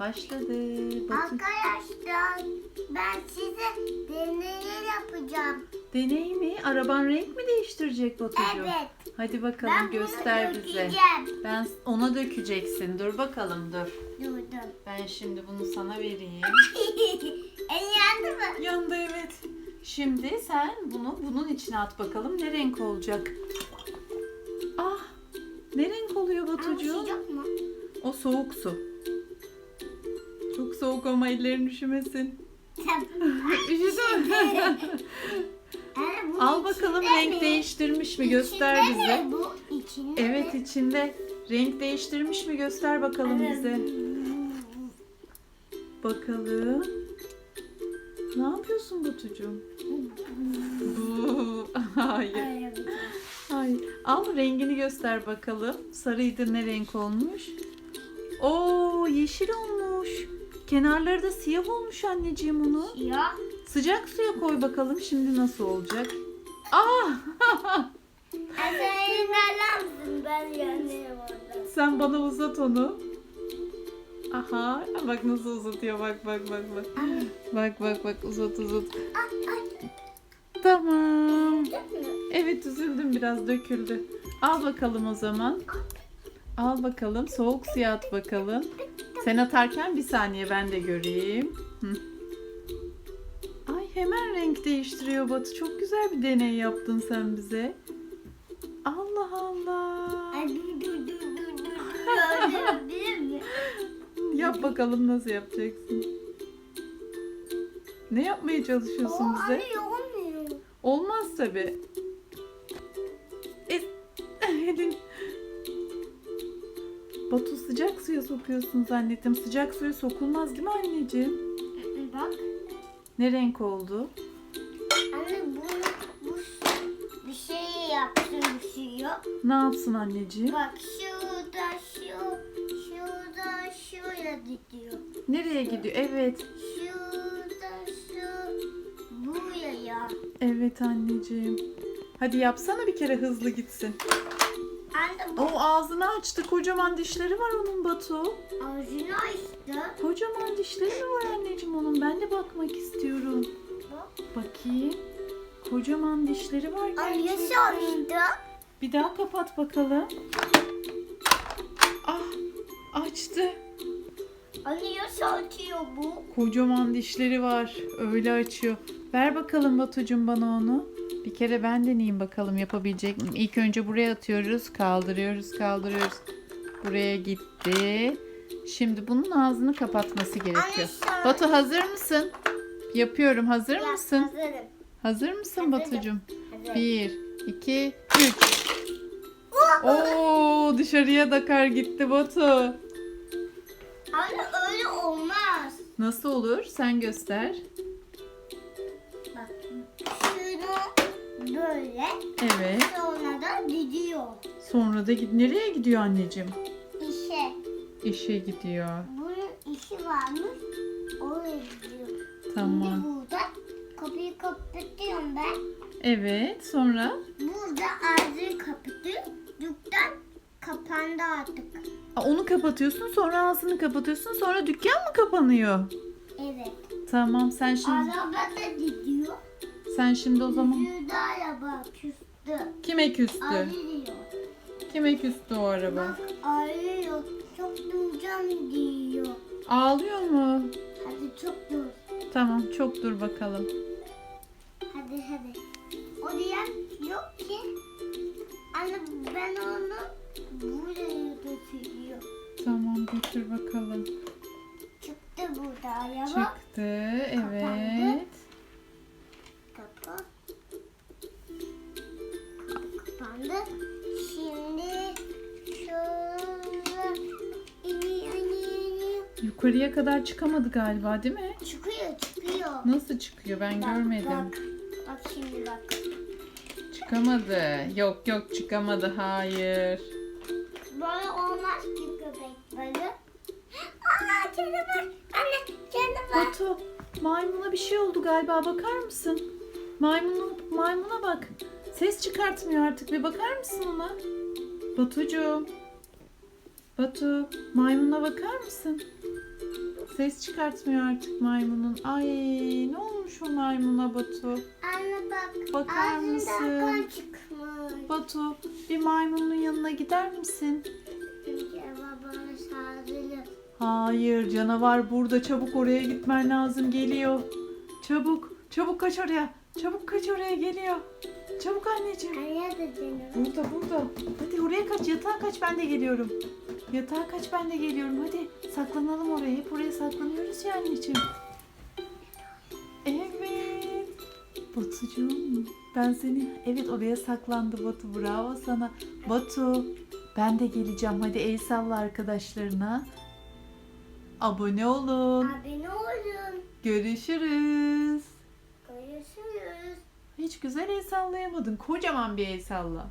Başladı. Batu. Arkadaşlar ben size deney yapacağım. Deney mi? Araban renk mi değiştirecek Batucuğum? Evet. Hadi bakalım Ben göster bunu bize. dökeceğim. Ben ona dökeceksin. Dur bakalım dur. Durdum. Ben şimdi bunu sana vereyim. El yandı mı? Yandı evet. Şimdi sen bunu bunun içine at bakalım. Ne renk olacak? Ah! Ne renk oluyor Ama Batucuğum? sıcak mı? O soğuk su. Çok soğuk ama ellerin üşümesin. Üşüdün bu Al bakalım renk mi? değiştirmiş mi? Göster İçinde bize. mi bu? İçinde Evet mi? içinde. Renk değiştirmiş mi? Göster bakalım bize. Bakalım. Ne yapıyorsun Batucuğum? Bu- Hayır. Şey. Hayır. Al rengini göster bakalım. Sarıydı ne renk olmuş? Oo yeşil olmuş. Kenarları da siyah olmuş anneciğim onu. Ya. Sıcak suya koy bakalım şimdi nasıl olacak? Ah! Sen elinden mısın? Ben yanıyorum orada. Sen bana uzat onu. Aha bak nasıl uzatıyor bak bak bak bak. Bak bak bak uzat uzat. Tamam. Evet üzüldüm biraz döküldü. Al bakalım o zaman. Al bakalım soğuk suya at bakalım. Sen atarken bir saniye ben de göreyim. Hı. Ay hemen renk değiştiriyor Batu. Çok güzel bir deney yaptın sen bize. Allah Allah. Ay dur dur dur dur dur. Gördün mü? Yap bakalım nasıl yapacaksın. Ne yapmaya çalışıyorsun bize? olmuyor. Olmaz tabi. Elin. Batu sıcak suya sokuyorsun zannettim. Sıcak suya sokulmaz değil mi anneciğim? Bak. Ne renk oldu? Anne bunu bu bir şey yapsın bu suyu. Ne yapsın anneciğim? Bak şurada şu şurada şuraya gidiyor. Nereye gidiyor? Evet. Şurada şu buraya. Evet anneciğim. Hadi yapsana bir kere hızlı gitsin. Anne bu O ağzını açtı. Kocaman dişleri var onun Batu. ağzını açtı. Kocaman dişleri mi var anneciğim onun? Ben de bakmak istiyorum. Bak. Bakayım. Kocaman dişleri var Ay gerçekten. açtı? Bir daha kapat bakalım. Ah açtı. Nasıl açıyor bu? Kocaman dişleri var. Öyle açıyor. Ver bakalım Batucuğum bana onu. Bir kere ben deneyeyim bakalım yapabilecek miyim? İlk önce buraya atıyoruz. Kaldırıyoruz kaldırıyoruz. Buraya gitti. Şimdi bunun ağzını kapatması gerekiyor. Anne, Batu hazır mısın? Yapıyorum. Hazır Ya, mısın? Hazırım. Hazır mısın Hazırım. Batucuğum? Hazırım. Bir, iki, üç. Oo dışarıya dakar gitti Batu. Anne öyle olmaz. Nasıl olur? Sen göster. Evet. sonra da gidiyor. Sonra da gid nereye gidiyor anneciğim? İşe. İşe gidiyor. Bunun işi varmış. Oraya gidiyor. Tamam. Şimdi burada kapıyı kapatıyorum ben. Evet. Sonra Burada ağzını kapatıyor. Dükkan kapandı artık. Aa, onu kapatıyorsun. Sonra ağzını kapatıyorsun. Sonra dükkan mı kapanıyor? Evet. Tamam. Sen şimdi Araba da gidiyor. Sen şimdi o zaman Yüzde araba küstü. kime küstü? Ağlıyor. Kime küstü o araba? Bak ağlıyor. Çok duracağım diyor. Ağlıyor mu? Hadi çok dur. Tamam. Çok dur bakalım. Hadi hadi. O diyen yok ki. Anne ben onu buraya götürüyor. Tamam götür bakalım. Çıktı burada araba. Çıktı. Evet. Yukarıya kadar çıkamadı galiba değil mi? Çıkıyor çıkıyor. Nasıl çıkıyor ben Bak, görmedim. Bak, bak şimdi bak. Çıkamadı. Yok yok çıkamadı. Hayır. Böyle olmaz ki köpek balığı. Aa canavar. Anne canavar. Batu maymuna bir şey oldu galiba bakar mısın? Maymunu, maymuna bak. Ses çıkartmıyor artık bir bakar mısın ona? Batucuğum. Batu maymuna bakar mısın? Ses çıkartmıyor artık maymunun. Ay ne olmuş o maymuna Batu? Anne bak. Bakar mısın? kan çıkmış. Batu bir maymunun yanına gider misin? Babamın sağlığı. Hayır canavar burada çabuk oraya gitmen lazım geliyor. Çabuk çabuk kaç oraya. Çabuk kaç oraya geliyor. Çabuk anneciğim. Anne de canım. Burada burada. Hadi oraya kaç yatağa kaç ben de geliyorum. Yatağa kaç ben de geliyorum hadi. Saklanalım oraya. Hep oraya saklanıyoruz ya anneciğim. Evet. Batucuğum ben seni evet oraya saklandı Batu bravo sana. Batu ben de geleceğim hadi el salla arkadaşlarına. Abone olun. Abone olun. Görüşürüz. Görüşürüz. Hiç güzel el sallayamadın. Kocaman bir el salla.